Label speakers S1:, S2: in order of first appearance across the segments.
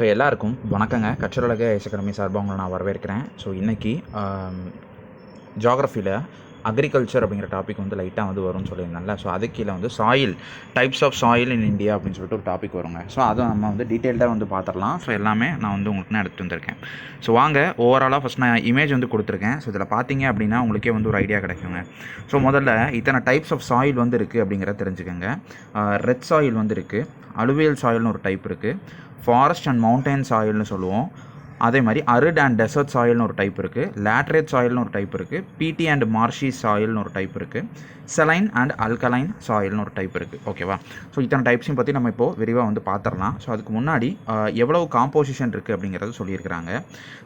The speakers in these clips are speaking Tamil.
S1: ஸோ எல்லாருக்கும் வணக்கங்க. கச்சரலக எஸ் சார்பாக உங்களை நான் வரவேற்கிறேன். ஸோ இன்றைக்கி ஜாகிரஃபியில் அக்ரிகல்ச்சர் அப்படிங்கிற டாபிக் வந்து லைட்டாக வந்து வரும்னு சொல்லியிருந்தேன்ல. ஸோ அது கீழே வந்து soil types of soil in India அப்படின்னு சொல்லிட்டு ஒரு டாபிக் வருங்க. ஸோ அதை நம்ம வந்து டீட்டெயில்டாக வந்து பார்த்துடலாம் ஸோ எல்லாமே நான் வந்து உங்களுக்கு நான் எடுத்துகிட்டு வந்திருக்கேன். ஸோ வாங்க ஓவராலாக ஃபஸ்ட் நான் இமேஜ் வந்து கொடுத்துருக்கேன். ஸோ இதில் பார்த்தீங்க அப்படின்னா உங்களுக்கே வந்து ஒரு ஐடியா கிடைக்குங்க. ஸோ முதல்ல இத்தனை டைப்ஸ் ஆஃப் சாயில் வந்து இருக்குது அப்படிங்கிறத தெரிஞ்சுக்கோங்க. ரெட் சாயில் வந்து இருக்குது அலுவியல் சாயில்னு ஒரு டைப் இருக்குது ஃபாரஸ்ட் அண்ட் மவுண்டைன் சாயில்னு சொல்லுவோம். அதே மாதிரி அருட் அண்ட் டெசர்ட் சாயில்னு ஒரு டைப் இருக்குது லேட்ரேட் சாயில்னு ஒரு டைப் இருக்குது பிடி அண்ட் மார்ஷி சாயில்னு ஒரு டைப் இருக்குது செலைன் அண்ட் அல்கலைன் சாயில்னு ஒரு டைப் இருக்குது ஓகேவா ஸோ இத்தனை டைப்ஸையும் பற்றி நம்ம இப்போது விரிவாக வந்து பார்த்துடலாம் ஸோ அதுக்கு முன்னாடி எவ்வளவு காம்போசிஷன் இருக்குது அப்படிங்கிறத சொல்லியிருக்கிறாங்க.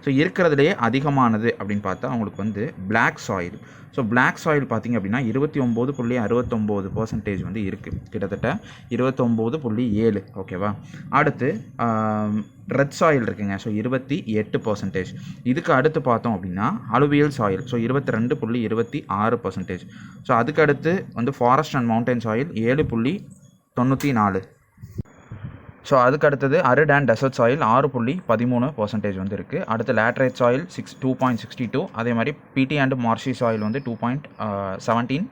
S1: ஸோ இருக்கிறதுலே அதிகமானது அப்படின்னு பார்த்தா அவங்களுக்கு வந்து black soil so black soil பார்த்திங்க அப்படின்னா இருபத்தி ஒம்பது புள்ளி அறுபத்தொம்போது பர்சன்டேஜ் வந்து இருக்குது கிட்டத்தட்ட இருபத்தொம்போது புள்ளி ஏழு. ஓகேவா அடுத்து ரெட் சாயில் இருக்குங்க. ஸோ இருபத்தி எட்டு பர்சன்டேஜ் இதுக்கு அடுத்து பார்த்தோம் அப்படின்னா அலுவியல் சாயில் ஸோ இருபத்தி ரெண்டு புள்ளி இருபத்தி ஆறு பர்சன்டேஜ் ஸோ அதுக்கு அடுத்து வந்து ஃபாரஸ்ட் அண்ட் மவுண்டைன் ஆயில் ஏழு புள்ளி தொண்ணூற்றி நாலு. ஸோ அதுக்கு அடுத்தது அரிட் அண்ட் டெசர்ட் சாயில் ஆறு புள்ளி பதிமூணு பர்சன்டேஜ் வந்து இருக்குது அடுத்து laterite soil six two point sixty two அதே மாதிரி பிடி அண்ட் மார்ஷி சாயில் வந்து டூ பாயிண்ட் செவன்டீன்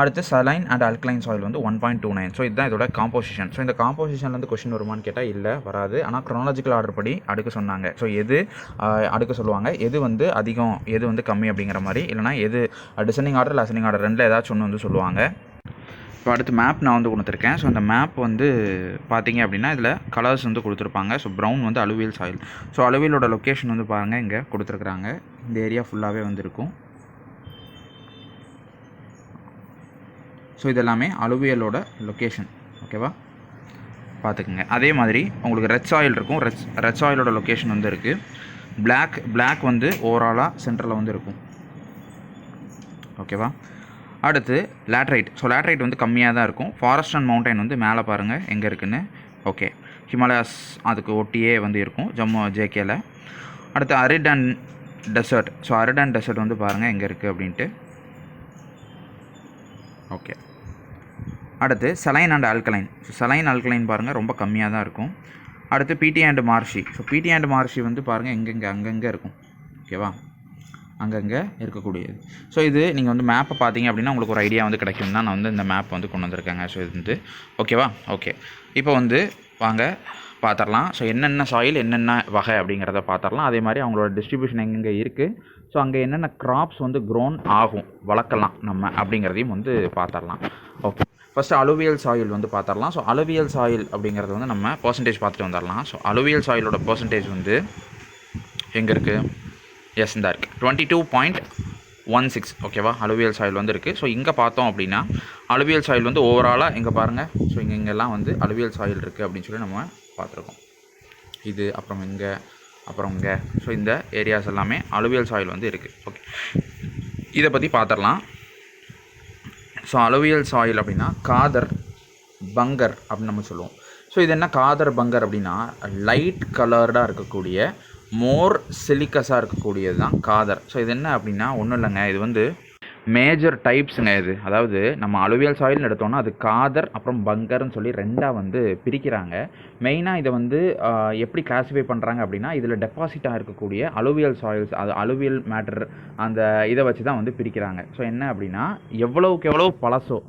S1: அடுத்து சலைன் அண்ட் அல்கலைன் சாயில் வந்து one point two nine so இதுதான் இதோட காம்போசிஷன் ஸோ இந்த காம்போசிஷன்லேருந்து கொஷின் வருமான்னு கேட்டால் இல்லை வராது. ஆனால் க்ரோனாலஜிக்கல் ஆர்டர் படி அடுக்க சொன்னாங்க. ஸோ எது uh, அடுக்க சொல்லுவாங்க. எது வந்து அதிகம் எது வந்து கம்மி அப்படிங்கிற மாதிரி இல்லைனா எது டிசெண்டிங் ஆர்டர் இல்லை ஆர்டர் ரெண்டில் ஏதாச்சும் ஒன்று வந்து சொல்லுவாங்க. இப்போ அடுத்து மேப் நான் வந்து கொடுத்துருக்கேன் ஸோ அந்த மேப் வந்து பார்த்தீங்க அப்படின்னா இதில் கலர்ஸ் வந்து கொடுத்துருப்பாங்க. ஸோ ப்ரௌன் வந்து அலுவியல் சாயில் ஸோ அலுவியலோட லொக்கேஷன் வந்து பாருங்கள் இங்கே கொடுத்துருக்குறாங்க. இந்த ஏரியா ஃபுல்லாகவே வந்து இருக்கும் ஸோ இதெல்லாமே அலுவியலோட லொக்கேஷன் ஓகேவா பார்த்துக்குங்க அதே மாதிரி உங்களுக்கு ரெட் சாயில் இருக்கும். ரெட் ரெட் சாயிலோட லொக்கேஷன் வந்து இருக்குது பிளாக் பிளாக் வந்து ஓவராலாக சென்டரில் வந்து இருக்கும். ஓகேவா அடுத்து லேட்ரைட். ஸோ லேட்ரைட் வந்து கம்மியாக தான் இருக்கும். ஃபாரஸ்ட் அண்ட் மவுண்டைன் வந்து மேலே பாருங்கள் எங்கே இருக்குன்னு. ஓகே ஹிமாலயாஸ் அதுக்கு ஒட்டியே வந்து இருக்கும் ஜம்மு ஜேகேல அடுத்து arid and desert so arid and desert வந்து பாருங்கள் எங்கே இருக்குது அப்படின்ட்டு. ஓகே அடுத்து saline and alkaline so saline alkaline பாருங்கள் ரொம்ப கம்மியாக தான் இருக்கும். அடுத்து peat and marshy so peat and marshy வந்து பாருங்கள் எங்கெங்கே அங்கங்கே இருக்கும். ஓகேவா அங்கங்கே இருக்கக்கூடியது. ஸோ இது நீங்கள் வந்து மேப்பை பார்த்தீங்க அப்படின்னா உங்களுக்கு ஒரு ஐடியா வந்து கிடைக்கும் தான் நான் வந்து இந்த மேப் வந்து கொண்டு வந்திருக்கேங்க. ஸோ இது வந்து ஓகேவா ஓகே இப்போ வந்து வாங்க பார்த்துடலாம் ஸோ என்னென்ன சாயில் என்னென்ன வகை அப்படிங்கிறத பார்த்துடலாம் அதே மாதிரி அவங்களோட டிஸ்ட்ரிபியூஷன் எங்கெங்கே இருக்குது ஸோ அங்கே என்னென்ன கிராப்ஸ் வந்து க்ரோன் ஆகும்? வளர்க்கலாம் நம்ம அப்படிங்கிறதையும் வந்து பார்த்துடலாம் ஓகே ஃபஸ்ட்டு அலுவியல் சாயில் வந்து பார்த்துடலாம் ஸோ அலுவியல் சாயில் அப்படிங்கிறது வந்து நம்ம பர்சன்டேஜ் பார்த்துட்டு வந்துடலாம் ஸோ அலுவியல் சாயிலோட பர்சன்டேஜ் வந்து எங்கே இருக்குது எஸ் இந்த இருக்குது twenty two point one six ஓகேவா அலுவியல் சாயில் வந்து இருக்குது ஸோ இங்கே பார்த்தோம் அப்படின்னா அலுவியல் சாயில் வந்து ஓவராலாக இங்கே பாருங்கள் ஸோ இங்கே இங்கெல்லாம் வந்து அலுவியல் சாயில் இருக்குது அப்படின்னு சொல்லி நம்ம பார்த்துருக்கோம். இது அப்புறம் இங்கே அப்புறம் இங்கே. ஸோ இந்த ஏரியாஸ் எல்லாமே அலுவியல் சாயில் வந்து இருக்குது ஓகே இதை பற்றி பார்த்துடலாம் ஸோ அலுவியல் சாயில் அப்படின்னா காதர் பங்கர் அப்படின்னு நம்ம சொல்லுவோம். ஸோ இது என்ன காதர் பங்கர் அப்படின்னா லைட் கலர்டாக இருக்கக்கூடிய மோர் சிலிக்கஸாக இருக்கக்கூடியது தான் காதர். ஸோ இது என்ன அப்படின்னா ஒன்றும் இல்லைங்க. இது வந்து மேஜர் டைப்ஸுங்க இது. அதாவது நம்ம அலுவியல் சாயில்னு எடுத்தோம்னா அது காதர் அப்புறம் பங்கர்னு சொல்லி ரெண்டாக வந்து பிரிக்கிறாங்க. மெயினாக இதை வந்து எப்படி கிளாஸிஃபை பண்ணுறாங்க அப்படின்னா இதில் டெபாசிட்டாக இருக்கக்கூடிய அலுவியல் சாயில்ஸ் அது அலுவியல் மேட்டர் அந்த இதை வச்சு தான் வந்து பிரிக்கிறாங்க. ஸோ என்ன அப்படின்னா எவ்வளோக்கு எவ்வளோ பழசோ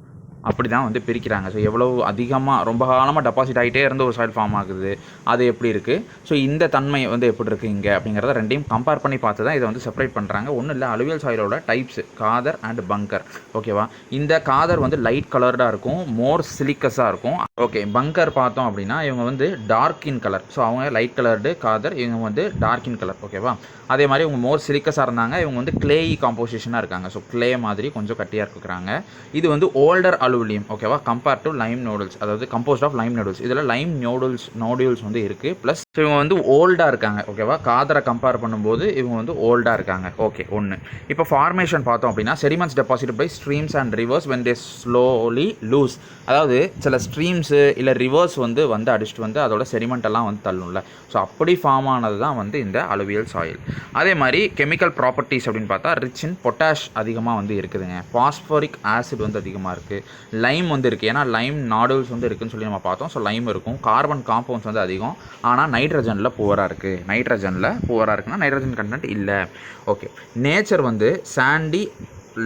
S1: அப்படி தான் வந்து பிரிக்கிறாங்க. ஸோ எவ்வளோ அதிகமாக ரொம்ப காலமாக டெபாசிட் ஆகிட்டே இருந்த ஒரு சாயில் ஃபார்ம் ஆகுது. அது எப்படி இருக்குது ஸோ இந்த தன்மை வந்து எப்படி இருக்குது இங்கே? அப்படிங்கிறத ரெண்டையும் கம்பேர் பண்ணி பார்த்து தான் இதை வந்து செப்பரேட் பண்ணுறாங்க ஒன்றும் இல்லை அலுவியல் சாயிலோட டைப்ஸ் காதர் அண்ட் பங்கர் ஓகேவா இந்த காதர் வந்து லைட் கலர்டாக இருக்கும் மோர் சிலிக்கஸாக இருக்கும். ஓகே பங்கர் பார்த்தோம் அப்படின்னா இவங்க வந்து டார்க் இன் கலர் ஸோ அவங்க லைட் கலர்டு காதர் இவங்க வந்து டார்க் இன் கலர் ஓகேவா அதே மாதிரி இவங்க மோர் சிலிக்கஸாக இருந்தாங்க. இவங்க வந்து கிளேயி காம்போசிஷனாக இருக்காங்க. ஸோ கிளே மாதிரி கொஞ்சம் கட்டியாக இருக்கிறாங்க இது வந்து ஓல்டர் அலுவிலியம் ஓகேவா கம்பேர் டு லைம் நூடுல்ஸ் அதாவது கம்போஸ்ட் ஆஃப் லைம் நூடுல்ஸ் இதில் லைம் நூடுல்ஸ் நூடுல்ஸ் வந்து இருக்குது ப்ளஸ் இவங்க வந்து ஓல்டாக இருக்காங்க. ஓகேவா காதரை கம்பேர் பண்ணும்போது இவங்க வந்து ஓல்டாக இருக்காங்க. ஓகே ஒன்று இப்போ ஃபார்மேஷன் பார்த்தோம் அப்படின்னா sediments deposit by streams and rivers when they slowly lose அதாவது சில ஸ்ட்ரீம்ஸ் ஸ்ட்ரீம்ஸு இல்லை ரிவர்ஸ் வந்து வந்து அடிச்சுட்டு வந்து அதோட செரிமெண்ட்டெல்லாம் வந்து தள்ளும்ல. ஸோ அப்படி ஃபார்ம் ஆனது தான் வந்து இந்த அலுவியல் சாயில் அதே மாதிரி கெமிக்கல் ப்ராப்பர்ட்டிஸ் அப்படின்னு பார்த்தா ரிச் இன் பொட்டாஷ் அதிகமாக வந்து இருக்குதுங்க. பாஸ்போரிக் ஆசிட் வந்து அதிகமாக இருக்குது லைம் வந்து இருக்குது ஏன்னா லைம் நாடுல்ஸ் வந்து இருக்குதுன்னு சொல்லி நம்ம பார்த்தோம். ஸோ லைம் இருக்கும். கார்பன் காம்பவுண்ட்ஸ் வந்து அதிகம். ஆனால் நைட்ரஜனில் புவராக இருக்குது நைட்ரஜனில் புவராக இருக்குன்னா நைட்ரஜன் கண்டென்ட் இல்லை. ஓகே நேச்சர் வந்து சாண்டி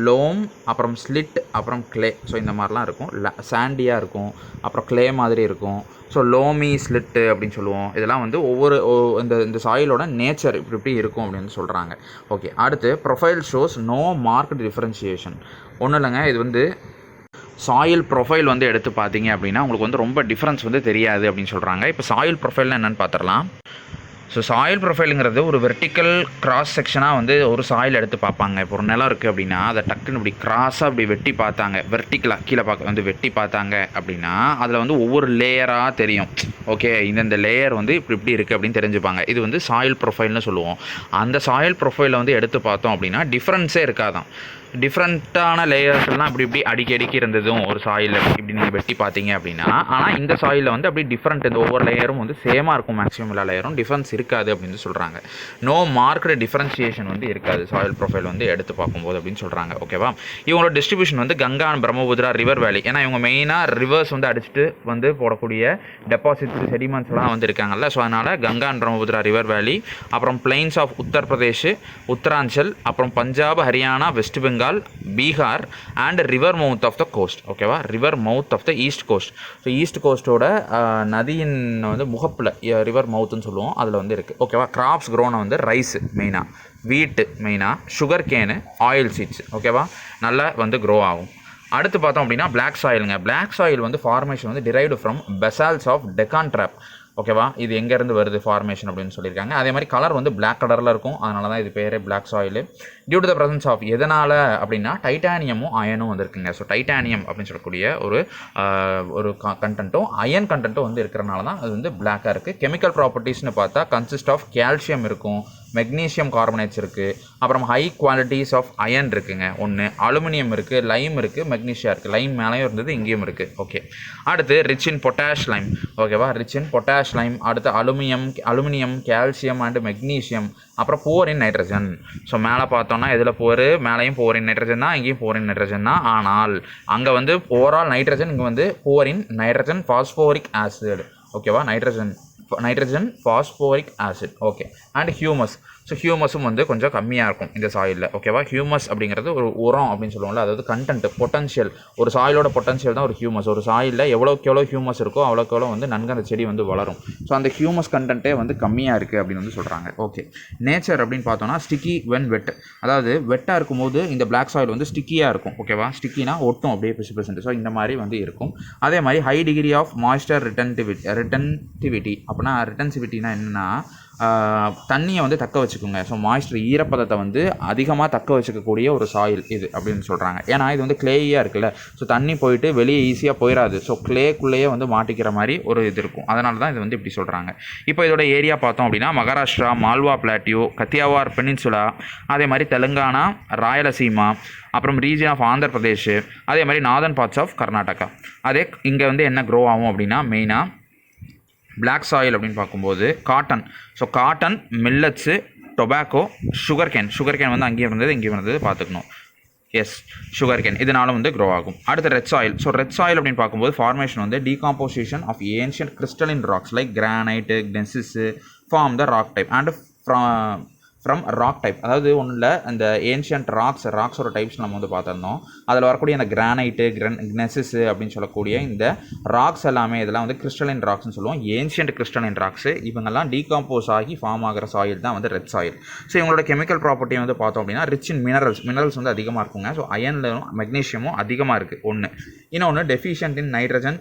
S1: லோம் அப்புறம் ஸ்லிட் அப்புறம் க்ளே ஸோ இந்த மாதிரிலாம் இருக்கும். சாண்டியாக இருக்கும். அப்புறம் க்ளே மாதிரி இருக்கும். ஸோ லோமி ஸ்லிட்டு அப்படின்னு சொல்லுவோம். இதெல்லாம் வந்து ஒவ்வொரு இந்த இந்த சாயிலோட நேச்சர் இப்படி இப்படி இருக்கும் அப்படின்னு சொல்கிறாங்க ஓகே அடுத்து profile shows no mark differentiation ஒன்றும் இல்லைங்க இது வந்து சாயில் ப்ரொஃபைல் வந்து எடுத்து பார்த்தீங்க அப்படின்னா உங்களுக்கு வந்து ரொம்ப டிஃப்ரென்ஸ் வந்து தெரியாது அப்படின்னு சொல்கிறாங்க இப்போ சாயில் ப்ரொஃபைல்னால் என்னென்னு பார்த்துடலாம். ஸோ சாயில் ப்ரொஃபைலுங்கிறது ஒரு வெர்டிக்கல் கிராஸ் செக்ஷனாக வந்து ஒரு சாயில் எடுத்து பார்ப்பாங்க. இப்போ ஒரு நிலம் இருக்குது அப்படின்னா அதை டக்குன்னு இப்படி கிராஸாக அப்படி வெட்டி பார்த்தாங்க. வெர்டிக்கலாக கீழே பார்க்க வந்து வெட்டி பார்த்தாங்க அப்படின்னா அதில் வந்து ஒவ்வொரு லேயராக தெரியும். ஓகே இந்தந்த லேயர் வந்து இப்படி இப்படி இருக்குது அப்படின்னு தெரிஞ்சுப்பாங்க. இது வந்து சாயில் ப்ரொஃபைல்னு சொல்லுவோம். அந்த சாயில் ப்ரொஃபைலை வந்து எடுத்து பார்த்தோம் அப்படின்னா டிஃப்ரென்ஸே இருக்காதான் டிஃப்ரெண்ட்டான லேயர்ஸ் எல்லாம் இப்படி இப்படி அடிக்கி அடிக்கி இருந்ததும் ஒரு சாயில் இப்படி நீங்கள் வெட்டி பார்த்தீங்க அப்படின்னா ஆனால் இந்த சாயிலில் வந்து அப்படி டிஃப்ரெண்ட் இந்த ஒவ்வொரு லேயரும் வந்து சேமாக இருக்கும் மேக்ஸிமம் எல்லா லேயரும் டிஃப்ரென்ஸ் இருக்காது அப்படின்னு சொல்கிறாங்க நோ மார்க்டு டிஃப்ரென்சியேஷன் வந்து இருக்காது. சாயில் ப்ரொஃபைல் வந்து எடுத்து பார்க்கும்போது அப்படின்னு சொல்கிறாங்க ஓகேவா இவங்களோட டிஸ்ட்ரிபியூஷன் வந்து கங்கா அண்ட் பிரம்மபுத்ரா ரிவர் வேலி ஏன்னா இவங்க மெயினாக ரிவர்ஸ் வந்து அடிச்சுட்டு வந்து போடக்கூடிய டெபாசிட்ஸ் செடிமெண்ட்ஸ்லாம் வந்து இருக்காங்கல்ல. ஸோ அதனால் கங்கா அண்ட் பிரம்மபுத்ரா ரிவர் வேலி அப்புறம் பிளைன்ஸ் ஆஃப் உத்தரப்பிரதேஷ் உத்தராஞ்சல் அப்புறம் Punjab Haryana West Bengal Bihar and river mouth of the coast ஓகேவா river mouth of the east coast so east கோஸ்ட்டோட நதியின் வந்து முகப்பில் ரிவர் மவுத்துன்னு சொல்லுவோம். அதில் வந்து இருக்குது ஓகேவா கிராப்ஸ் க்ரோனை வந்து ரைஸ் மெயினாக வீட்டு மெயினாக சுகர் கேனு ஆயில் சீட்ஸ் ஓகேவா நல்லா வந்து க்ரோ ஆகும். அடுத்து பார்த்தோம் அப்படின்னா பிளாக் சாயிலுங்க பிளாக் சாயில் வந்து ஃபார்மேஷன் வந்து derived from basalts of Deccan trap ஓகேவா இது எங்கேருந்து வருது ஃபார்மேஷன் அப்படின்னு சொல்லியிருக்காங்க. அதே மாதிரி கலர் வந்து பிளாக் கலரில் இருக்கும். அதனால தான் இது பேரே black soil due to the presence of எதனால் அப்படின்னா டைட்டானியமும் அயனும் வந்திருக்குங்க. ஸோ டைட்டானியம் அப்படின்னு சொல்லக்கூடிய ஒரு ஒரு கண்டென்ட்டும் அயன் கண்டென்ட்டும் வந்து இருக்கிறனால தான் அது வந்து பிளாக்காக இருக்குது கெமிக்கல் ப்ராப்பர்ட்டிஸ்னு பார்த்தா கன்சிஸ்ட் ஆஃப் கால்சியம் இருக்கும் மெக்னீஷியம் கார்பனேட்ஸ் இருக்குது அப்புறம் ஹை குவாலிட்டிஸ் ஆஃப் அயன் இருக்குங்க. ஒன்று அலுமினியம் இருக்குது லைம் இருக்குது மெக்னீஷியா இருக்குது லைம் மேலேயும் இருந்தது இங்கேயும் இருக்குது ஓகே அடுத்து ரிச் இன் பொட்டாஷ் லைம் ஓகேவா ரிச் இன் பொட்டாஷ் லைம் அடுத்து aluminium aluminium calcium and magnesium அப்புறம் போரின் நைட்ரஜன் ஸோ மேலே பார்த்தோன்னா இதில் போர் மேலேயும் போரின் நைட்ரஜன் தான் இங்கேயும் போரின் நைட்ரஜன் தான். ஆனால் அங்கே வந்து ஓவரால் நைட்ரஜன் இங்கே வந்து போரின் நைட்ரஜன் ஃபாஸ்போரிக் ஆசிட் ஓகேவா nitrogen nitrogen phosphoric acid okay and humus so ஹியூமஸும் வந்து கொஞ்சம் கம்மியாக இருக்கும் இந்த சாயிலில் ஓகேவா ஹியூமஸ் அப்படிங்கிறது ஒரு உரம் அப்படின்னு சொல்லுவோம்ல அதாவது கண்டென்ட் பொட்டன்ஷியல் ஒரு சாயிலோட பொட்டன்ஷியல் தான் ஒரு ஹியூமஸ் ஒரு சாயிலில் எவ்வளோக்கு எவ்வளோ ஹியூமஸ் இருக்கோ அவ்வளோக்கு எவ்வளோ வந்து நன்கு அந்த செடி வந்து வளரும். ஸோ அந்த ஹியூமஸ் கண்டென்ட்டே வந்து கம்மியாக இருக்குது அப்படின்னு வந்து சொல்கிறாங்க ஓகே நேச்சர் அப்படின்னு பார்த்தோம்னா ஸ்டிக்கி வென் வெட் அதாவது வெட்டாக இருக்கும்போது இந்த பிளாக் சாயில் வந்து ஸ்டிக்கியாக இருக்கும். ஓகேவா ஸ்டிக்கினா ஒட்டும் அப்படியே பிசு பிசு ஸோ இந்த மாதிரி வந்து இருக்கும். அதே மாதிரி high degree of moisture retentivity retentivity அப்படின்னா ரிட்டன்சிவிட்டினா என்னென்னா தண்ணியை வந்து தக்க வச்சுக்குங்க. ஸோ மாய்ஸ்டர் ஈரப்பதத்தை வந்து அதிகமாக தக்க வச்சுக்கக்கூடிய ஒரு சாயில் இது அப்படின்னு சொல்கிறாங்க ஏன்னா இது வந்து கிளேயாக இருக்குல்ல. ஸோ தண்ணி போயிட்டு வெளியே ஈஸியாக போயிடாது ஸோ கிளேக்குள்ளேயே வந்து மாட்டிக்கிற மாதிரி ஒரு இது இருக்கும். அதனால தான் இது வந்து இப்படி சொல்கிறாங்க இப்போ இதோட ஏரியா பார்த்தோம் அப்படின்னா மகாராஷ்டிரா மால்வா பிளாட்டியூ கத்தியாவார் பெனின்சுலா அதே மாதிரி தெலுங்கானா ராயலசீமா அப்புறம் ரீஜன் ஆஃப் ஆந்திர பிரதேஷ் அதே மாதிரி நார்தன் பார்ட்ஸ் ஆஃப் கர்நாடகா. அதே இங்கே வந்து என்ன க்ரோ ஆகும் அப்படின்னா மெயினாக பிளாக் சாயில் அப்படின்னு பார்க்கும்போது cotton so cotton millets tobacco sugar cane sugar cane வந்து அங்கேயே இருந்தது இங்கே இருந்தது பார்த்துக்கணும். எஸ் சுகர் கேன் இதனால வந்து க்ரோ ஆகும். அடுத்து red soil so red soil அப்படின்னு பார்க்கும்போது ஃபார்மேஷன் வந்து decomposition of ancient crystalline rocks like granite gneisses form the rock type and from rock type அதாவது ஒன்றில் அந்த ஏன்ஷியன்ட் ராக்ஸ் ராக்ஸோட டைப்ஸ் நம்ம வந்து பார்த்துருந்தோம். அதில் வரக்கூடிய அந்த கிரானைட்டு கிரன் க்னெசிஸு அப்படின்னு சொல்லக்கூடிய இந்த ராக்ஸ் எல்லாமே இதெல்லாம் வந்து கிறிஸ்டலின் ராக்ஸ்னு சொல்லுவோம். ஏன்ஷியன்ட் கிறிஸ்டலின் ராக்ஸ் இவங்கெல்லாம் டீகாம்போஸ் ஆகி ஃபார்ம் ஆகிற சாயில் தான் வந்து ரெட் சாயில் ஸோ இவங்களோட கெமிக்கல் ப்ராப்பர்ட்டி வந்து பார்த்தோம் அப்படின்னா ரிச் இன் மினரல்ஸ் மினரல்ஸ் வந்து அதிகமாக இருக்குங்க. ஸோ அயன்லும் மெக்னீஷியமும் அதிகமாக இருக்குது ஒன்று இன்னொன்று deficient in nitrogen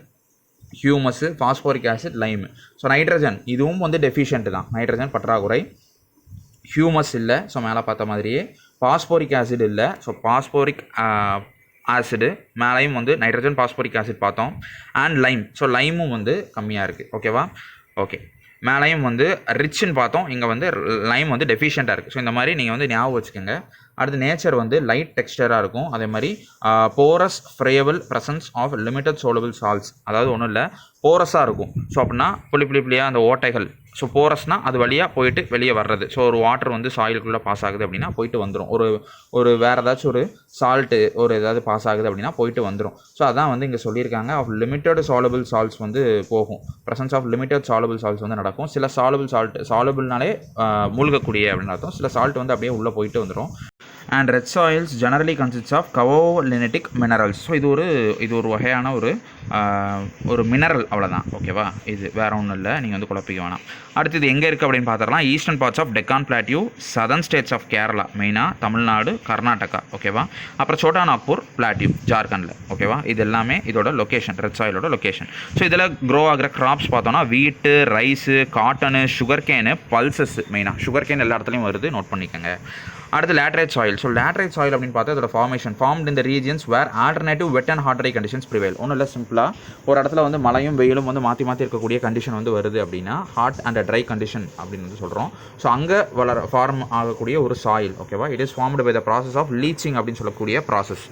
S1: humus phosphoric acid lime so nitrogen இதுவும் வந்து டெஃபிஷியன்ட் தான். நைட்ரஜன் பற்றாக்குறை. ஹியூமஸ் இல்லை ஸோ மேலே பார்த்த மாதிரியே. பாஸ்போரிக் ஆசிட் இல்லை ஸோ பாஸ்போரிக் ஆசிடு மேலேயும் வந்து நைட்ரஜன் பாஸ்போரிக் ஆசிட் பார்த்தோம். அண்ட் லைம் ஸோ லைமும் வந்து கம்மியாக இருக்குது ஓகேவா ஓகே மேலேயும் வந்து ரிச்சுன்னு பார்த்தோம் இங்கே வந்து லைம் வந்து டெஃபிஷியண்ட்டாக இருக்குது ஸோ இந்த மாதிரி நீங்கள் வந்து ஞாபகம் வச்சுக்கோங்க. அடுத்து நேச்சர் வந்து லைட் டெக்ஸ்டராக இருக்கும். அதே மாதிரி porous friable presence of limited soluble salts அதாவது ஒன்றும் இல்லை போரஸாக இருக்கும். ஸோ அப்படின்னா புளி புளி புளியாக அந்த ஓட்டைகள் ஸோ போரஸ்னால் அது வழியாக போயிட்டு வெளியே வர்றது. ஸோ ஒரு வாட்டர் வந்து சாயிலுக்குள்ளே பாஸ் ஆகுது அப்படின்னா போயிட்டு வந்துடும் ஒரு ஒரு வேறு ஏதாச்சும் ஒரு சால்ட்டு ஒரு ஏதாவது பாஸ் ஆகுது அப்படின்னா போயிட்டு வந்துடும் ஸோ அதான் வந்து இங்கே சொல்லியிருக்காங்க. ஆஃப் லிமிட்டட் சாலபிள் சால்ட்ஸ் வந்து போகும். Presence of limited soluble salts வந்து நடக்கும். சில சாலபிள் சால்ட் சாலபிள்னாலே மூழ்கக்கூடிய அப்படின்னு அர்த்தம். சில சால்ட் வந்து அப்படியே உள்ளே போயிட்டு வந்துடும் and red soils generally consist of kaolinitic minerals so இது ஒரு இது ஒரு வகையான ஒரு ஒரு மினரல் அவ்வளோதான் ஓகேவா இது வேற ஒன்றும் இல்லை. நீங்கள் வந்து குழப்பிக்க வேணாம். அடுத்து இது எங்கே இருக்குது அப்படின்னு பார்த்துடலாம். Eastern parts of Deccan plateau southern states of Kerala மெயினாக தமிழ்நாடு கர்நாடகா. ஓகேவா அப்புறம் சோட்டா நாக்பூர் பிளாட்டியூ ஜார்க்கண்டில் ஓகேவா இது எல்லாமே இதோட லொக்கேஷன் ரெட் சாயிலோட லொக்கேஷன் ஸோ இதில் க்ரோ ஆகிற கிராப்ஸ் பார்த்தோன்னா wheat rice cotton sugar cane pulses மெயினாக சுகர் கேன் எல்லா இடத்துலையும் வருது. நோட் பண்ணிக்கோங்க. அடுத்து laterite soil so laterite soil அப்படின்னு பார்த்தா இதோட ஃபார்மேஷன் ஃபார்ம்ட் இந்த regions where alternative wet and hot dry dry conditions prevail ஒன்றும் இல்லை சிம்பிளாக ஒரு இடத்துல வந்து மழையும் வெயிலும் வந்து மாற்றி மாற்றி இருக்கக்கூடிய கண்டிஷன் வந்து வருது அப்படின்னா ஹாட் அண்ட் ட்ரை கண்டிஷன் அப்படின்னு வந்து சொல்கிறோம் ஸோ அங்கே வளர ஃபார்ம் ஆகக்கூடிய ஒரு சாயில் ஓகேவா it is formed by the process of leaching அப்படின்னு சொல்லக்கூடிய ப்ராசஸ்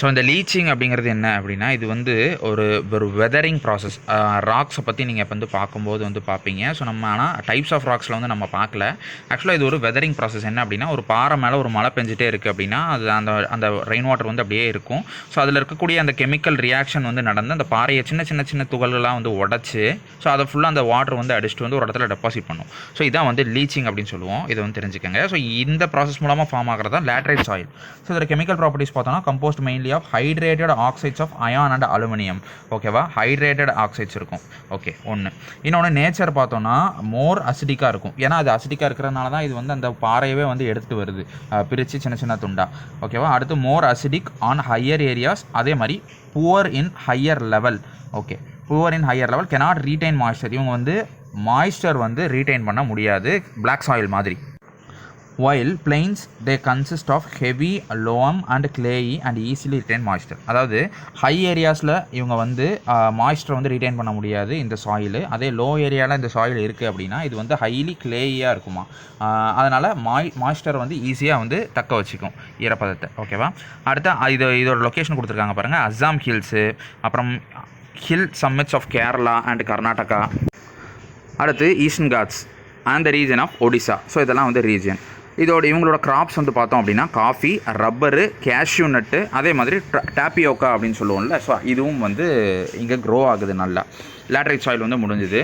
S1: ஸோ இந்த லீச்சிங் அப்படிங்கிறது என்ன அப்படின்னா இது வந்து ஒரு ஒரு வெதரிங் ப்ராசஸ் ராக்ஸை பற்றி நீங்கள் இப்போ வந்து பார்க்கும்போது வந்து பார்ப்பீங்க. ஸோ நம்ம ஆனால் டைப்ஸ் ஆஃப் ராக்ஸில் வந்து நம்ம பார்க்கல. ஆக்சுவலாக இது ஒரு வெதரிங் ப்ராசஸ் என்ன அப்படின்னா ஒரு பாறை மேலே ஒரு மழை பெஞ்சிட்டே இருக்குது அப்படின்னா அது அந்த அந்த ரெயின் வாட்டர் வந்து அப்படியே இருக்கும். ஸோ அதில் இருக்கக்கூடிய அந்த கெமிக்கல் ரியாக்ஷன் வந்து நடந்து அந்த பாறையை சின்ன சின்ன சின்ன துகள்களாக வந்து உடச்சி ஸோ அதை ஃபுல்லாக அந்த வாட்டர் வந்து அடிச்சுட்டு வந்து ஒரு இடத்துல டெபாசிட் பண்ணும். ஸோ இதான் வந்து லீச்சிங் அப்படின்னு சொல்லுவோம். இதை வந்து தெரிஞ்சுக்கங்க. ஸோ இந்த ப்ராசஸ் மூலமாக ஃபார்ம் ஆகிறது தான் லேட்ரைட் சாயில் ஸோ இதில் கெமிக்கல் ப்ராப்பர்ட்டிஸ் பார்த்தோம்னா composed mainly of hydrated oxides of iron and aluminium. ஓகேவா ஹைட்ரேட்டட் ஆக்சைட்ஸ் இருக்கும். ஓகே ஒன்று இன்னொன்று நேச்சர் பார்த்தோன்னா மோர் அசிடிக்காக இருக்கும். ஏன்னா அது அசிடிக்காக இருக்கிறதுனால தான் இது வந்து அந்த பாறையவே வந்து எடுத்துகிட்டு வருது. பிரித்து சின்ன சின்ன துண்டா. ஓகேவா அடுத்து more acidic on higher areas. அதே மாதிரி poor in higher level. Okay poor in higher level. Cannot retain moisture இவங்க வந்து மாய்ஸ்டர் வந்து ரீடைன் பண்ண முடியாது. பிளாக் சாயில் மாதிரி. While plains they consist of heavy loam and clayey and easily retain moisture அதாவது ஹை ஏரியாஸில் இவங்க வந்து மாய்ஸ்டர் வந்து ரிட்டைன் பண்ண முடியாது இந்த சாயில் அதே லோ ஏரியாவில் இந்த சாயில் இருக்குது அப்படின்னா இது வந்து ஹைலி கிளேயாக இருக்குமா? அதனால் மாய் மாய்ஸ்டர் வந்து ஈஸியாக வந்து தக்க வச்சுக்கும் ஈரப்பதத்தை. ஓகேவா அடுத்து இது இதோட லொக்கேஷன் கொடுத்துருக்காங்க பாருங்கள் அஸ்ஸாம் ஹில்ஸு அப்புறம் hill summits of Kerala and Karnataka அடுத்து eastern ghats and the region of Odisha so இதெல்லாம் வந்து ரீஜன் இதோட இவங்களோட கிராப்ஸ் வந்து பார்த்தோம் அப்படின்னா காஃபி ரப்பரு கேஷ்யூ நட்டு அதே மாதிரி டாப்பியோக்கா அப்படின்னு சொல்லுவோம்ல. ஸோ இதுவும் வந்து இங்கே க்ரோ ஆகுது நல்லா. லேட்ரைட் சாயில் வந்து முடிஞ்சுது.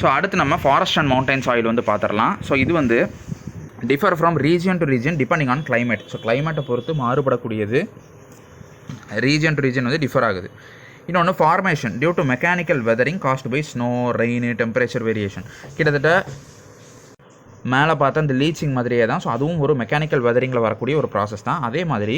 S1: ஸோ அடுத்து நம்ம ஃபாரஸ்ட் அண்ட் மவுண்டைன் சாயில் வந்து பார்த்துடலாம் ஸோ இது வந்து differ from region to region depending on climate so கிளைமேட்டை பொறுத்து மாறுபடக்கூடியது. ரீஜன் டு ரீஜன் வந்து டிஃபர் ஆகுது. இன்னொன்று formation due to mechanical weathering caused by snow rain temperature variation கிட்டத்தட்ட மேலே பார்த்தா இந்த லீச்சிங் மாதிரியே தான். ஸோ அதுவும் ஒரு மெக்கானிக்கல் வெதரிங்கில் வரக்கூடிய ஒரு ப்ராசஸ் தான். அதே மாதிரி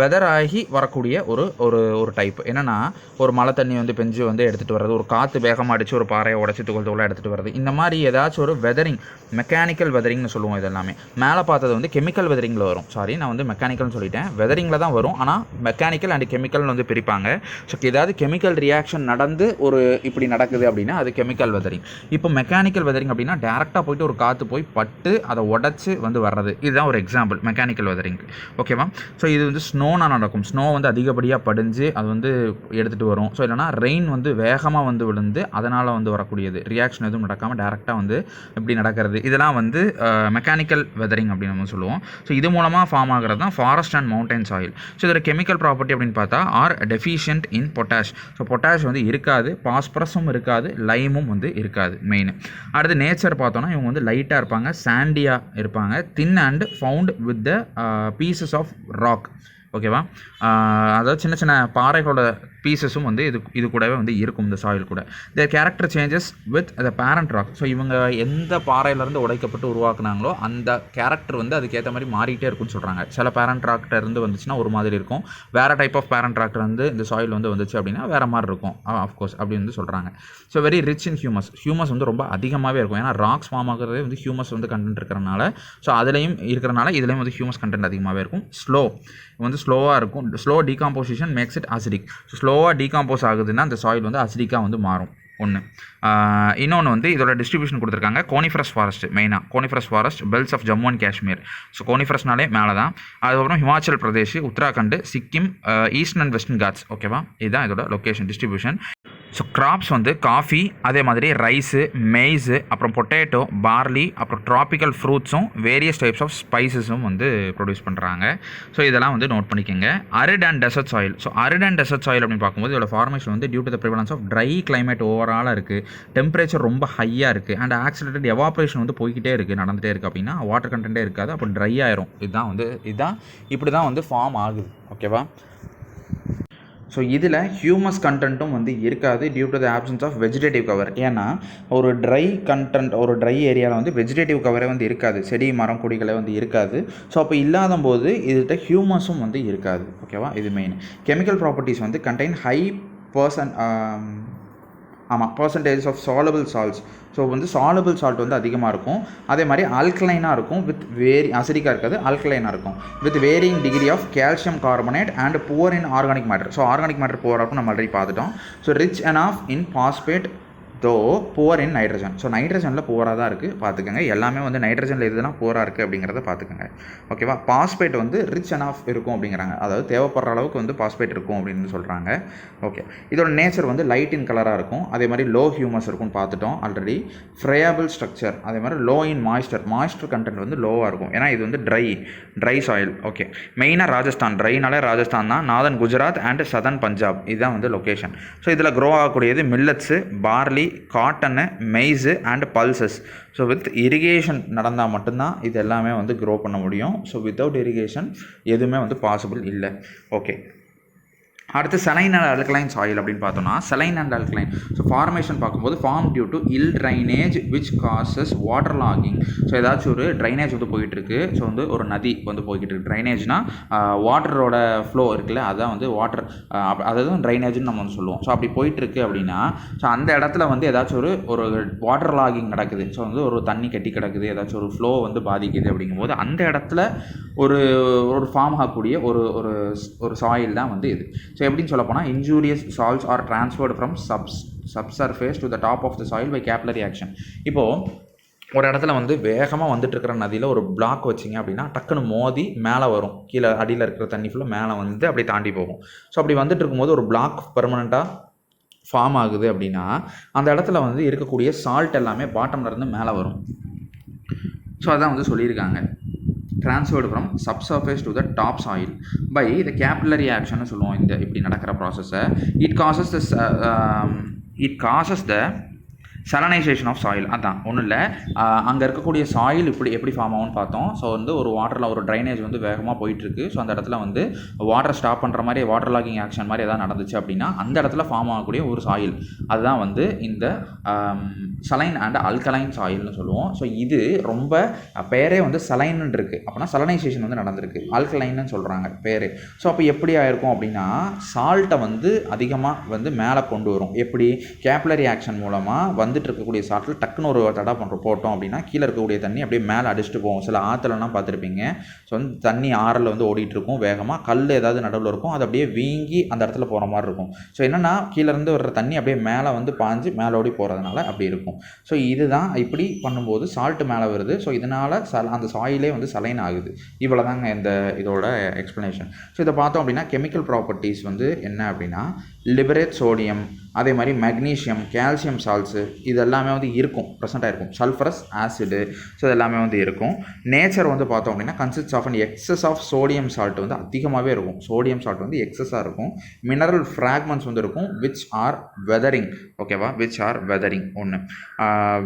S1: வெதர் ஆகி வரக்கூடிய ஒரு ஒரு ஒரு டைப் என்னென்னா ஒரு மழை தண்ணி வந்து பெஞ்சு வந்து எடுத்துகிட்டு வர்றது ஒரு காற்று வேகமாக அடித்து ஒரு பாறையை உடச்சி துகள் எடுத்துகிட்டு வர்றது இந்த மாதிரி ஏதாச்சும் ஒரு வெதரிங் மெக்கானிக்கல் வெதரிங்னு சொல்லுவோம் இது எல்லாமே மேலே பார்த்தது வந்து கெமிக்கல் வெதரிங்கில் வரும். சாரி நான் வந்து மெக்கானிக்கல்னு சொல்லிட்டேன். வெதரிங்கில் தான் வரும். ஆனால் மெக்கானிக்கல் அண்ட் கெமிக்கல்னு வந்து பிரிப்பாங்க. ஸோ ஏதாவது கெமிக்கல் ரியாக்ஷன் நடந்து ஒரு இப்படி நடக்குது அப்படின்னா அது கெமிக்கல் வெதரிங் இப்போ மெக்கானிக்கல் வெதரிங் அப்படின்னா டேரெக்டாக போயிட்டு ஒரு காற்று போய் பட்டு அதை உடச்சி வந்து வர்றது. இதுதான் ஒரு எக்ஸாம்பிள் மெக்கானிக்கல் வெதரிங் ஓகேவா ஸோ இது வந்து ஸ்னோனா நடக்கும். ஸ்னோ வந்து அதிகப்படியாக படிஞ்சு அது வந்து எடுத்துகிட்டு வரும். ஸோ இல்லைனா ரெயின் வந்து வேகமாக வந்து விழுந்து அதனால் வந்து வரக்கூடியது. ரியாக்ஷன் எதுவும் நடக்காமல் டேரெக்டாக வந்து இப்படி நடக்கிறது. இதெல்லாம் வந்து மெக்கானிக்கல் வெதரிங் அப்படின்னு நம்ம சொல்லுவோம். ஸோ இது மூலமாக ஃபார்ம் ஆகிறது தான் forest and mountain soil so இதோட கெமிக்கல் ப்ராப்பர்ட்டி அப்படின்னு பார்த்தா are deficient in potash so potash வந்து இருக்காது பாஸ்பரஸும் இருக்காது லைமும் வந்து இருக்காது மெயின் அடுத்து நேச்சர் பார்த்தோன்னா இவங்க வந்து லைட் லைட்டாக இருப்பாங்க சாண்டியாக இருப்பாங்க. Thin and found with the pieces of rock ஓகேவா அதாவது சின்ன சின்ன பாறைகளோட பீசஸும் வந்து இது இது கூடவே வந்து இருக்கும் இந்த சாயில் கூட. The character changes with the parent rock so இவங்க எந்த பாறையிலேருந்து உடைக்கப்பட்டு உருவாக்குனாங்களோ அந்த கேரக்டர் வந்து அதுக்கேற்ற மாதிரி மாறிட்டே இருக்கும்னு சொல்கிறாங்க சில பேரண்ட் ராக்டர் இருந்து வந்துச்சுன்னா ஒரு மாதிரி இருக்கும். வேறு டைப் ஆஃப் பேரண்ட் ராக்டர் வந்து இந்த சாயில் வந்து வந்துச்சு அப்படின்னா வேறு மாதிரி இருக்கும். அஃப்கோர்ஸ் அப்படி வந்து சொல்கிறாங்க so very rich in humus humus வந்து ரொம்ப அதிகமாகவே இருக்கும். ஏன்னா ராக்ஸ் ஃபார்ம் ஆகிறதே வந்து ஹியூமஸ் வந்து கண்டென்ட் இருக்கிறனால. ஸோ அதுலேயும் இருக்கிறனால இதுலேயும் வந்து ஹியூமஸ் கண்டென்ட் அதிகமாகவே இருக்கும். ஸ்லோ வந்து ஸ்லோவாக இருக்கும். Slow decomposition makes it acidic so ஸ்லோவாக டீகாம்போஸ் ஆகுதுன்னா அந்த சாயில் வந்து அசிடிக்காக வந்து மாறும். ஒன்று இன்னொன்று வந்து இதோட டிஸ்ட்ரிபியூஷன் கொடுத்துருக்காங்க கோனிஃபரஸ் ஃபாரஸ்ட் மெயினாக coniferous forest belts of Jammu and Kashmir so கோனிஃபரஸ்னாலே மேலே தான். அதுக்கப்புறம் Himachal Pradesh Uttarakhand Sikkim eastern and western Ghats ஓகேவா இதுதான் இதோட லொக்கேஷன் டிஸ்ட்ரிபியூஷன் ஸோ கிராப்ஸ் வந்து காஃபி அதே மாதிரி ரைஸு மெய்ஸு அப்புறம் பொட்டேட்டோ பார்லி அப்புறம் ட்ராபிக்கல் ஃப்ரூட்ஸும் வேரியஸ் டைப்ஸ் ஆஃப் ஸ்பைசஸும் வந்து ப்ரொடியூஸ் பண்ணுறாங்க ஸோ இதெல்லாம் வந்து நோட் பண்ணிக்கோங்க. Arid and desert soil so arid and desert soil அப்படின்னு பார்க்கும்போது இதோட ஃபார்மேஷன் வந்து due to the prevalence of dry climate ஓவராலாக இருக்குது டெம்பரேச்சர் ரொம்ப ஹையாக இருக்குது அண்ட் ஆக்சிலேட்டட் எவாப்ரேஷன் வந்து போய்கிட்டே இருக்குது நடந்துகிட்டே இருக்குது அப்படின்னா வாட்டர் கண்டென்ட்டே இருக்காது அப்போ ட்ரை ஆயிரும். இதுதான் வந்து இதுதான் இப்படி தான் வந்து ஃபார்ம் ஆகுது. ஓகேவா ஸோ இதில் ஹியூமஸ் கண்டென்ட்டும் வந்து இருக்காது due to the absence of vegetative cover ஏன்னா ஒரு ட்ரை கண்டென்ட் ஒரு ட்ரை ஏரியாவில் வந்து வெஜிடேட்டிவ் கவரே வந்து இருக்காது. செடி மரம் கொடிகளே வந்து இருக்காது. ஸோ அப்போ இல்லாத போது இதுகிட்ட ஹியூமஸும் வந்து இருக்காது. ஓகேவா இது மெயின் கெமிக்கல் ப்ராப்பர்ட்டிஸ் வந்து கண்டெயின் ஹை பர்சன் ஆமாம் percentage of soluble salts so வந்து சாலபிள் சால்ட் வந்து அதிகமாக இருக்கும். அதே மாதிரி ஆல்கலைனாக இருக்கும் வித் வேரி அசிடிக்காக இருக்காது ஆல்கலைனாக இருக்கும். With varying degree of calcium carbonate and poor in organic matter so organic matter புவராக இருக்கும் நம்ம ஆல்ரெடி பார்த்துட்டோம். So rich and of in phosphate though poor in nitrogen so நைட்ரஜனில் புவராக தான் இருக்குது பார்த்துக்கோங்க. எல்லாமே வந்து நைட்ரஜனில் எதுனா புவராக இருக்குது அப்படிங்கிறத பார்த்துக்கோங்க. ஓகேவா பாஸ்பேட் வந்து ரிச் அண்ட் ஆஃப் இருக்கும் அப்படிங்கிறாங்க. அதாவது தேவைப்படுற அளவுக்கு வந்து பாஸ்பேட் இருக்கும் அப்படின்னு சொல்கிறாங்க ஓகே இதோட நேச்சர் வந்து லைட் இன் கலராக இருக்கும். அதே மாதிரி லோ ஹியூமஸ் இருக்கும்னு பார்த்துட்டோம் ஆல்ரெடி ஃப்ரேயபிள் ஸ்ட்ரக்சர் அதே மாதிரி low in moisture moisture content வந்து லோவாக இருக்கும். ஏன்னா இது வந்து ட்ரை ட்ரை சாயில் ஓகே மெயினாக ராஜஸ்தான். ட்ரைனாலே ராஜஸ்தான் தான். Northern Gujarat and southern Punjab இதுதான் வந்து லொக்கேஷன் ஸோ இதில் grow ஆகக்கூடியது millets barley cotton maize and pulses so with irrigation நடந்தால் மட்டும்தான் இது எல்லாமே வந்து க்ரோ பண்ண முடியும். ஸோ வித்தவுட் இரிகேஷன் எதுவுமே வந்து பாசிபிள் இல்லை. ஓகே அடுத்து செலைன் அண்ட் அல்கலைன் சாயில் அப்படின்னு பார்த்தோம்னா saline and alkaline so formation பார்க்கும்போது form due to ill drainage which causes water logging so ஏதாச்சும் ஒரு ட்ரைனேஜ் வந்து போயிட்டுருக்கு. ஸோ வந்து ஒரு நதி வந்து போய்கிட்டு இருக்கு ட்ரைனேஜ்னால் வாட்டரோட ஃப்ளோ இருக்குல்ல அதான் வந்து வாட்டர் அதுதான் ட்ரைனேஜ்னு நம்ம வந்து சொல்லுவோம். ஸோ அப்படி போயிட்டுருக்கு அப்படின்னா ஸோ அந்த இடத்துல வந்து ஏதாச்சும் ஒரு ஒரு வாட்டர் லாகிங் நடக்குது. ஸோ வந்து ஒரு தண்ணி கட்டி கிடக்குது ஏதாச்சும் ஒரு ஃப்ளோ வந்து பாதிக்குது அப்படிங்கும்போது அந்த இடத்துல ஒரு ஒரு ஃபார்ம் ஆகக்கூடிய ஒரு ஒரு ஒரு சாயில் தான் வந்து இது. ஸோ எப்படின்னு சொல்ல போனால் injurious salts are transferred from subs subsurface to the top of the soil by capillary action இப்போது ஒரு இடத்துல வந்து வேகமாக வந்துட்டு இருக்கிற நதியில் ஒரு பிளாக் வச்சிங்க அப்படின்னா டக்குன்னு மோதி மேலே வரும். கீழே அடியில் இருக்கிற தண்ணி ஃபுல்லாக மேலே வந்து அப்படியே தாண்டி போகும். ஸோ அப்படி வந்துட்டு இருக்கும்போது ஒரு பிளாக் பெர்மனண்ட்டாக ஃபார்ம் ஆகுது அப்படின்னா அந்த இடத்துல வந்து இருக்கக்கூடிய சால்ட் எல்லாமே பாட்டம்ல இருந்து மேலே வரும். ஸோ அதான் வந்து சொல்லியிருக்காங்க. Transferred from subsurface to the top soil by இதை கேபிலரி ஆக்ஷன் சொல்லுவோம் இந்த இப்படி நடக்கிற ப்ராசஸை it causes the it causes the salinization of soil அதான். ஒன்றும் இல்லை. அங்கே இருக்கக்கூடிய சாயில் இப்படி எப்படி ஃபார்ம் ஆகும்னு பார்த்தோம். ஸோ வந்து ஒரு வாட்டரில் ஒரு ட்ரைனேஜ் வந்து வேகமாக போயிட்டுருக்கு. ஸோ அந்த இடத்துல வந்து வாட்டர் ஸ்டாப் பண்ணுற மாதிரி வாட்டர் லாகிங் ஆக்ஷன் மாதிரி எதாவது நடந்துச்சு அப்படின்னா அந்த இடத்துல ஃபார்ம் ஆகக்கூடிய ஒரு சாயில் அதுதான் வந்து இந்த சலைன் அண்ட் அல்கலைன் சாயில்னு சொல்லுவோம். ஸோ இது ரொம்ப பேரே வந்து சலைன்னு இருக்குது அப்படின்னா சலனைசேஷன் வந்து நடந்திருக்கு. ஆல்கலைன்னு சொல்கிறாங்க பேர். ஸோ அப்போ எப்படி ஆயிருக்கும் அப்படின்னா சால்ட்டை வந்து அதிகமாக வந்து மேலே கொண்டு வரும். எப்படி? கேப்லரி ஆக்ஷன் மூலமாக வந்து வந்துட்டு இருக்கக்கூடிய சாட்டில் டக்குன்னு ஒரு தடை பண்ணுறோம் போட்டோம் அப்படின்னா கீழே இருக்கக்கூடிய தண்ணி அப்படியே மேலே அடிச்சுட்டு போவோம். சில ஆற்றுலலாம் பார்த்துருப்பீங்க. ஸோ வந்து தண்ணி ஆறில் வந்து ஓடிட்டு இருக்கும் வேகமாக கல் ஏதாவது நடுவில் இருக்கும். அது அப்படியே வீங்கி அந்த இடத்துல போகிற மாதிரி இருக்கும். ஸோ என்னென்னா கீழேருந்து வர்ற தண்ணி அப்படியே மேலே வந்து பாஞ்சு மேலே ஓடி போகிறதுனால அப்படி இருக்கும். ஸோ இதுதான் இப்படி பண்ணும்போது சால்ட்டு மேலே வருது. ஸோ இதனால் சல அந்த சாயிலே வந்து சலைன் ஆகுது. இவ்வளோ தாங்க இந்த இதோட எக்ஸ்ப்ளனேஷன் ஸோ இதை பார்த்தோம் அப்படின்னா கெமிக்கல் ப்ராப்பர்ட்டிஸ் வந்து என்ன அப்படின்னா லிபரேட் சோடியம் அதே மாதிரி மெக்னீஷியம் கால்சியம் சால்ஸு இது எல்லாமே வந்து இருக்கும் ப்ரெசென்ட்டாக இருக்கும். சல்ஃபரஸ் ஆசிடு ஸோ இது எல்லாமே வந்து இருக்கும். நேச்சர் வந்து பார்த்தோம் அப்படின்னா consist of and excess of sodium salt வந்து அதிகமாகவே இருக்கும். சோடியம் சால்ட் வந்து எக்ஸஸாக இருக்கும். மினரல் ஃப்ராக்மெண்ட்ஸ் வந்து இருக்கும் விச் ஆர் வெதரிங் ஓகேவா விச் ஆர் வெதரிங் ஒன்று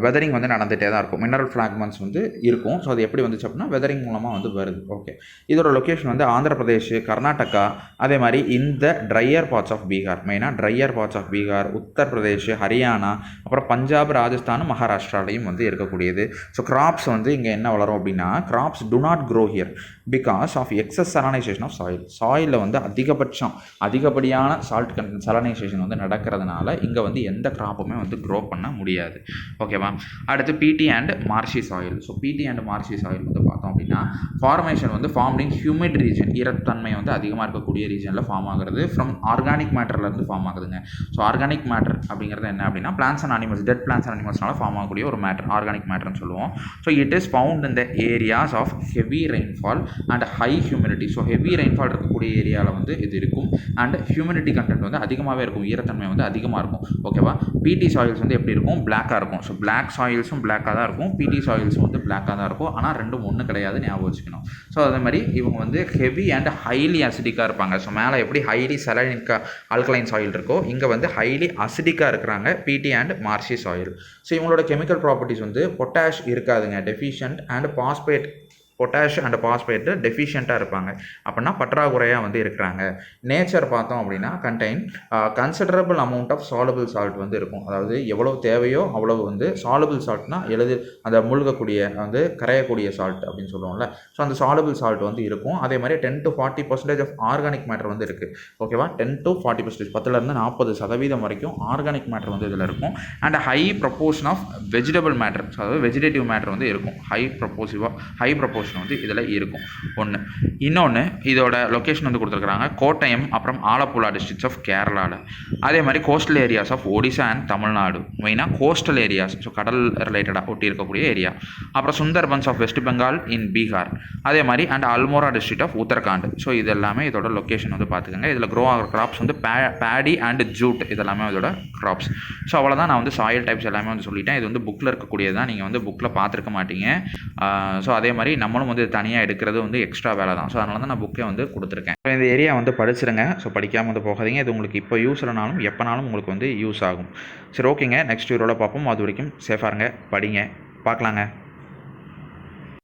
S1: வெதரிங் வந்து நடந்துகிட்டே தான் இருக்கும். மினரல் ஃப்ராக்மெண்ட்ஸ் வந்து இருக்கும். ஸோ அது எப்படி வந்துச்சு அப்படின்னா வெதரிங் மூலமாக வந்து வருது. ஓகே இதோட லொக்கேஷன் வந்து ஆந்திர பிரதேஷ் கர்நாடகா அதே மாதிரி இந்த ட்ரையர் பார்ட்ஸ் ஆஃப் பீகார் மெயினாக drier parts of Bihar Uttar Pradesh Haryana அப்புறம் பஞ்சாப் ராஜஸ்தான் மகாராஷ்டிராலையும் வந்து இருக்கக்கூடியது. ஸோ கிராப்ஸ் வந்து இங்கே என்ன வளரும் அப்படின்னா crops do not grow here because of excess salinization of soil சாயிலில் வந்து அதிகபட்சம் அதிகப்படியான சால்ட் கன் சலனைசேஷன் வந்து நடக்கிறதுனால இங்கே வந்து எந்த கிராப்புமே வந்து க்ரோ பண்ண முடியாது. ஓகேவா அடுத்து peaty and marshy soil so peaty and marshy soil வந்து பார்த்தோம் அப்படின்னா ஃபார்மேஷன் வந்து ஃபார்மிங் ஹியூமிட் ரீஜன் ஈரத்தன்மை வந்து அதிகமாக இருக்கக்கூடிய ரீஜனில் ஃபார்ம் ஆகிறது. ஃப்ரம் ஆர்கானிக் மேட்டர்லேருந்து ஃபார்ம் ஆகுதுங்க. ஸோ ஆர்கானிக் ஆர்கானிக் மேட்டர் அப்படிங்கிறது என்ன அப்படின்னா plants and animals dead plants and அனிமல்ஸ்னால form ஆகக்கூடிய ஒரு மேட்டர் ஆர்கானிக் மேட்டர்னு சொல்லுவோம். ஸோ இட் இஸ் ஃபவுண்ட் இந்த areas of heavy rainfall and high humidity so heavy rainfall இருக்கக்கூடிய ஏரியாவில் வந்து இது இருக்கும். அண்ட் ஹியூமிடிட்டி கண்டென்ட் வந்து அதிகமாகவே இருக்கும். ஈரத்தன்மை வந்து அதிகமாக இருக்கும். ஓகேவா பிடி சாயில்ஸ் வந்து எப்படி இருக்கும்? பிளாக்காக இருக்கும். ஸோ பிளாக் சாயில்ஸும் பிளாக்காக தான் இருக்கும். பிடி சாயில்ஸும் வந்து பிளாக்காக தான் இருக்கும். ஆனால் ரெண்டும் ஒன்று கிடையாது ஞாபகம் வச்சுக்கணும். ஸோ அதே மாதிரி இவங்க வந்து ஹெவி அண்ட் ஹைலி அசிடிக்காக இருப்பாங்க. ஸோ மேலே எப்படி ஹைலி செலனிக்கா ஆல்கலைன் சாயில் இருக்கோ இங்கே வந்து ஹை ஹைலி அசிடிக்காக இருக்கிறாங்க peaty and marshy soil so இவங்களோட கெமிக்கல் ப்ராப்பர்ட்டிஸ் வந்து பொட்டாஷ் இருக்காதுங்க deficient and phosphate potash and phosphate டெஃபிஷியண்ட்டாக இருப்பாங்க. அப்படின்னா பற்றாக்குறையாக வந்து இருக்கிறாங்க. நேச்சர் பார்த்தோம் அப்படின்னா contain considerable amount of soluble salt வந்து இருக்கும். அதாவது எவ்வளோ தேவையோ அவ்வளவு வந்து சாலபிள் சால்ட்னா எழுது அந்த மூழ்கக்கூடிய வந்து கரையக்கூடிய சால்ட் அப்படின்னு சொல்லுவோம்ல. ஸோ அந்த சாலபிள் சால்ட் வந்து இருக்கும். அதே மாதிரி ten to forty percentage of organic matter வந்து இருக்குது ஓகேவா டென் டு ஃபார்ட்டி பர்சன்டேஜ் பத்துலேருந்து நாற்பது சதவீதம் வரைக்கும் ஆர்கானிக் மேட்டர் வந்து இதில் இருக்கும். And high proportion of vegetable matter அதாவது வெஜிடேட்டிவ் மேட்டர் வந்து இருக்கும். ஹை ப்ரப்போசிவாக ஹை ப்ரப்போர்ஷன் வந்து இதில் இருக்கும். ஒன்று இன்னொன்று இதோட லொக்கேஷன் வந்து கொடுத்துருக்குறாங்க கோட்டயம் அப்புறம் ஆலப்புழா டிஸ்ட்ரிக்ஸ் ஆஃப் கேரளாவில் அதே மாதிரி coastal areas of Odisha and Tamil Nadu மெயினாக கோஸ்டல் ஏரியாஸ் ஸோ கடல் ரிலேட்டடாக ஒட்டி இருக்கக்கூடிய ஏரியா அப்புறம் Sundarbans of West Bengal in Bihar அதே மாதிரி and Almora district of Uttarakhand so இது எல்லாமே இதோட லொக்கேஷன் வந்து பார்த்துக்கோங்க. இதில் க்ரோ ஆகிற கிராப்ஸ் வந்து பே பேடி அண்ட் ஜூட் இதெல்லாமே இதோட கிராப்ஸ் ஸோ அவ்வளோதான் நான் வந்து சாயில் டைப்ஸ் எல்லாமே வந்து சொல்லிட்டேன். இது வந்து புக்கில் இருக்கக்கூடியது தான் நீங்கள் வந்து புக்கில் பார்த்துருக்க மாட்டீங்க. ஸோ அதே மாதிரி நம்ம நம்மளும் வந்து தனியாக எடுக்கிறது வந்து எக்ஸ்ட்ரா வேலை தான். ஸோ அதனால தான் நான் புக்கே வந்து கொடுத்துருக்கேன். ஸோ இந்த ஏரியா வந்து படிச்சிருங்க. ஸோ படிக்காமல் வந்து போகாதீங்க. இது உங்களுக்கு இப்போ யூஸ் இல்லைனாலும் எப்போனாலும் உங்களுக்கு வந்து யூஸ் ஆகும். சரி ஓகேங்க நெக்ஸ்ட் இயரோட பார்ப்போம். அது வரைக்கும் சேஃபாக இருங்க. படிங்க. பார்க்கலாங்க.